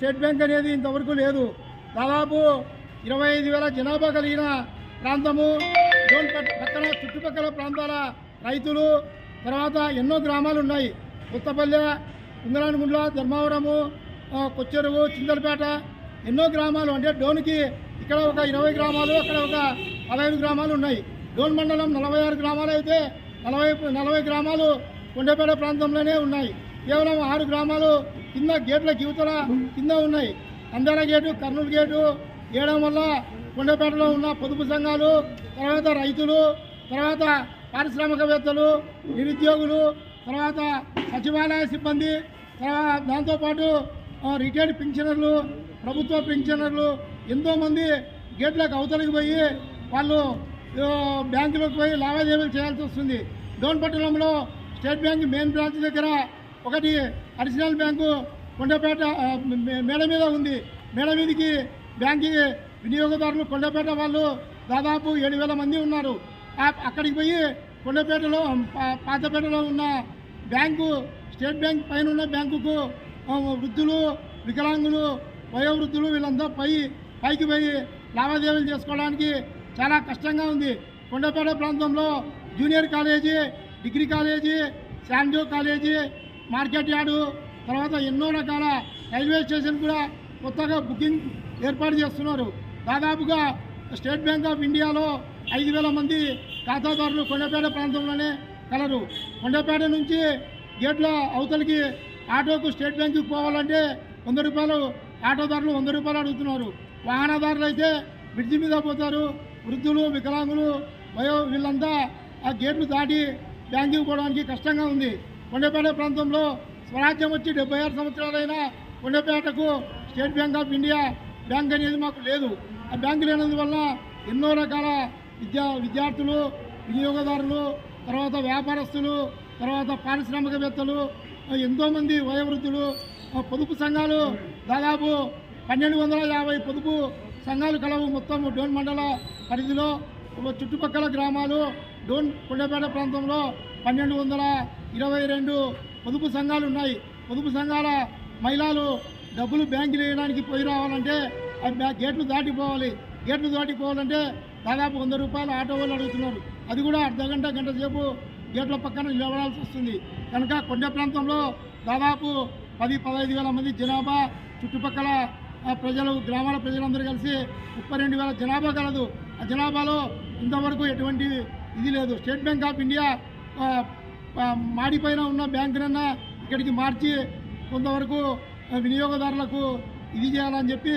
State bank అనేది ఇంతవరకు లేదు. దాదాపు ఇరవై ఐదు వేల జనాభా కలిగిన ప్రాంతము. జోన్ పక్కన చుట్టుపక్కల ప్రాంతాల రైతులు తర్వాత ఎన్నో గ్రామాలు ఉన్నాయి. కొత్తపల్లె ఉంగరానిగుండ్ల ధర్మవరము కొచ్చెరువు చిందలపేట ఎన్నో గ్రామాలు అంటే డోన్కి ఇక్కడ ఒక ఇరవై గ్రామాలు అక్కడ ఒక పదహైదు గ్రామాలు ఉన్నాయి. డోన్ మండలం నలభై ఆరు గ్రామాలు అయితే నలభై నలభై గ్రామాలు కొండపేట ప్రాంతంలోనే ఉన్నాయి. కేవలం ఆరు గ్రామాలు కింద గేట్ల యువతల కింద ఉన్నాయి. అందాల గేటు కర్నూలు గేటు వేయడం వల్ల కొండపేటలో ఉన్న పొదుపు సంఘాలు తర్వాత రైతులు తర్వాత పారిశ్రామికవేత్తలు నిరుద్యోగులు తర్వాత సచివాలయ సిబ్బంది తర్వాత దాంతోపాటు రిటైర్డ్ పెన్షనర్లు ప్రభుత్వ పెన్షనర్లు ఎంతోమంది గేట్లకు అవతలికి పోయి వాళ్ళు బ్యాంకులకు పోయి లావాదేవీలు చేయాల్సి వస్తుంది. డోన్ పట్టణంలో స్టేట్ బ్యాంక్ మెయిన్ బ్రాంచ్ దగ్గర ఒకటి అడిషనల్ బ్యాంకు కొండపేట మే- మేడ మీద ఉంది. మేడ మీదకి బ్యాంకి వినియోగదారులు కొండపేట వాళ్ళు దాదాపు ఏడు వేల మంది ఉన్నారు. అక్కడికి పోయి కొండపేటలో పాతపేటలో ఉన్న బ్యాంకు స్టేట్ బ్యాంక్ పైన ఉన్న బ్యాంకుకు వృద్ధులు వికలాంగులు వయోవృద్ధులు వీళ్ళంతా పై పైకి పోయి లావాదేవీలు చేసుకోవడానికి చాలా కష్టంగా ఉంది. కొండపేట ప్రాంతంలో జూనియర్ కాలేజీ డిగ్రీ కాలేజీ శాంజో కాలేజీ మార్కెట్ యార్డు తర్వాత ఎన్నో రకాల రైల్వే స్టేషన్ కూడా కొత్తగా బుకింగ్ ఏర్పాటు చేస్తున్నారు. దాదాపుగా స్టేట్ బ్యాంక్ ఆఫ్ ఇండియాలో ఐదు వేల మంది ఖాతాదారులు కొండపేట ప్రాంతంలోనే కలరు. కొండపేట నుంచి గేట్ల అవతలికి ఆటోకు స్టేట్ బ్యాంకుకి పోవాలంటే వంద రూపాయలు ఆటోదారులు వంద రూపాయలు అడుగుతున్నారు. వాహనదారులు అయితే బ్రిడ్జి మీద పోతారు. వృద్ధులు వికలాంగులు వయో వీళ్ళంతా ఆ గేట్లు దాటి బ్యాంకుకి పోవడానికి కష్టంగా ఉంది. కొండపేట ప్రాంతంలో స్వరాజ్యం వచ్చి డెబ్బై ఆరు సంవత్సరాలైనా కొండపేటకు State Bank of India bank అనేది మాకు లేదు. ఆ బ్యాంకు లేనందువల్ల ఎన్నో రకాల విద్యా విద్యార్థులు వినియోగదారులు తర్వాత వ్యాపారస్తులు తర్వాత పారిశ్రామికవేత్తలు ఎంతోమంది వయోవృద్ధులు పొదుపు సంఘాలు దాదాపు పన్నెండు వందల యాభై పొదుపు సంఘాలు కలవు మొత్తం డోన్ మండల పరిధిలో. ఒక చుట్టుపక్కల గ్రామాలు డోన్ కొండపేట ప్రాంతంలో పన్నెండు వందల ఇరవై రెండు పొదుపు సంఘాలు ఉన్నాయి. పొదుపు సంఘాల మహిళలు డబ్బులు బ్యాంకులు వేయడానికి పోయి రావాలంటే గేట్లు దాటిపోవాలి. గేట్లు దాటిపోవాలంటే దాదాపు వంద రూపాయలు ఆటో వాళ్ళు అడుగుతున్నారు. అది కూడా అర్ధ గంట గంట సేపు గేట్ల పక్కన నిలబడాల్సి వస్తుంది. కనుక కొండ ప్రాంతంలో దాదాపు పది పదహైదు వేల మంది జనాభా చుట్టుపక్కల ప్రజలు గ్రామాల ప్రజలందరూ కలిసి ముప్పై రెండు వేల జనాభా కలదు. ఆ జనాభాలో ఇంతవరకు ఎటువంటి ఇది లేదు. స్టేట్ బ్యాంక్ ఆఫ్ ఇండియా మాడిపైన ఉన్న బ్యాంకునన్నా ఇక్కడికి మార్చి కొంతవరకు వినియోగదారులకు ఇది చేయాలని చెప్పి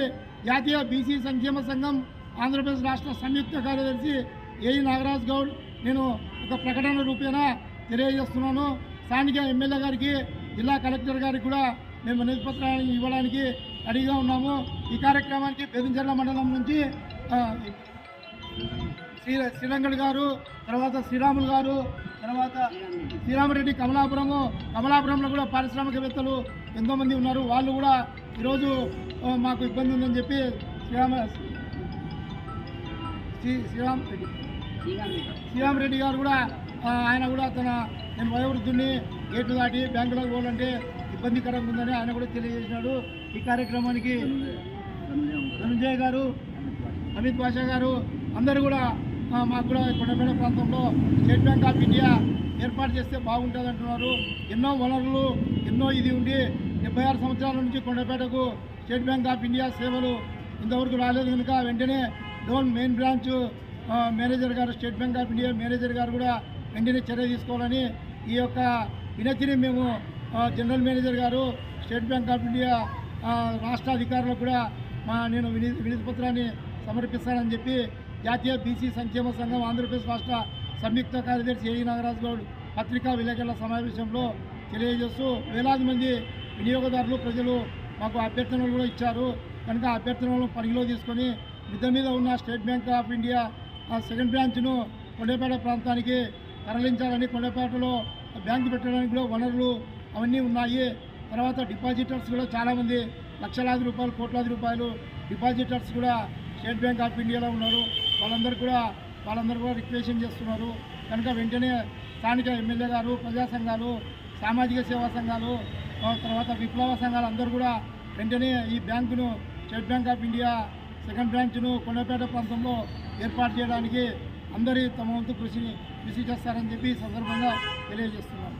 జాతీయ బీసీ సంక్షేమ సంఘం ఆంధ్రప్రదేశ్ రాష్ట్ర సంయుక్త కార్యదర్శి ఏఈ నాగరాజ్ గౌడ్ నేను ఒక ప్రకటన రూపేణ తెలియజేస్తున్నాను. స్థానిక ఎమ్మెల్యే గారికి జిల్లా కలెక్టర్ గారికి కూడా మేము నిధిపత్రాన్ని ఇవ్వడానికి రెడీగా ఉన్నాము. ఈ కార్యక్రమానికి బెదించర్ల మండలం నుంచి శ్రీ శ్రీరంగడ్ గారు తర్వాత శ్రీరాములు గారు తర్వాత శ్రీరామరెడ్డి కమలాపురము కమలాపురంలో కూడా పారిశ్రామికవేత్తలు ఎంతోమంది ఉన్నారు. వాళ్ళు కూడా ఈరోజు మాకు ఇబ్బంది ఉందని చెప్పి శ్రీరామ శ్రీ శ్రీరామ్ రెడ్డి శ్రీరామ్ రెడ్డి గారు కూడా ఆయన కూడా తన నేను వయోవృద్ధుని గేట్లు దాటి బ్యాంకులోకి పోవాలంటే ఇబ్బందికరంగా ఉందని ఆయన కూడా తెలియజేసినాడు. ఈ కార్యక్రమానికి ధనంజయ్ గారు. అమిత్ బాషా గారు అందరూ కూడా మాకు కూడా కొండపేట ప్రాంతంలో స్టేట్ బ్యాంక్ ఆఫ్ ఇండియా ఏర్పాటు చేస్తే బాగుంటుంది అంటున్నారు. ఎన్నో వనరులు ఎన్నో ఇది ఉండి డెబ్బై ఆరు సంవత్సరాల నుంచి కొండపేటకు స్టేట్ బ్యాంక్ ఆఫ్ ఇండియా సేవలు ఇంతవరకు రాలేదు కనుక వెంటనే డోన్ మెయిన్ బ్రాంచ్ మేనేజర్ గారు State Bank of India manager గారు కూడా వెంటనే చర్య తీసుకోవాలని ఈ యొక్క వినతిని మేము జనరల్ మేనేజర్ గారు స్టేట్ బ్యాంక్ ఆఫ్ ఇండియా రాష్ట్ర అధికారులకు కూడా మా నేను విని వినతి పత్రాన్ని సమర్పిస్తానని చెప్పి జాతీయ బీసీ సంక్షేమ సంఘం ఆంధ్రప్రదేశ్ రాష్ట్ర సంయుక్త కార్యదర్శి ఏఈ నాగరాజు గౌడ్ పత్రికా విలేకరుల సమావేశంలో తెలియజేస్తూ వేలాది మంది వినియోగదారులు ప్రజలు మాకు అభ్యర్థనలు కూడా ఇచ్చారు. కనుక అభ్యర్థనలను పరిగిలో తీసుకొని మిద్ద మీద ఉన్న స్టేట్ బ్యాంక్ ఆఫ్ ఇండియా ఆ సెకండ్ బ్రాంచ్ను కొండపేట ప్రాంతానికి తరలించాలని కొండపేటలో బ్యాంకు పెట్టడానికి కూడా వనరులు అవన్నీ ఉన్నాయి. తర్వాత డిపాజిటర్స్ కూడా చాలామంది లక్షలాది రూపాయలు కోట్లాది రూపాయలు డిపాజిటర్స్ కూడా స్టేట్ బ్యాంక్ ఆఫ్ ఇండియాలో ఉన్నారు. వాళ్ళందరూ కూడా వాళ్ళందరూ కూడా రిక్వెషన్ చేస్తున్నారు? కనుక వెంటనే స్థానిక ఎమ్మెల్యే గారు ప్రజా సంఘాలు సామాజిక సేవా సంఘాలు తర్వాత విప్లవ సంఘాలు అందరూ కూడా వెంటనే ఈ బ్యాంకును State Bank of India second బ్రాంచ్ను Kondapeta ప్రాంతంలో ఏర్పాటు చేయడానికి అందరి తమ వంతు కృషి కృషి చేస్తారని చెప్పి సందర్భంగా తెలియజేస్తున్నాను.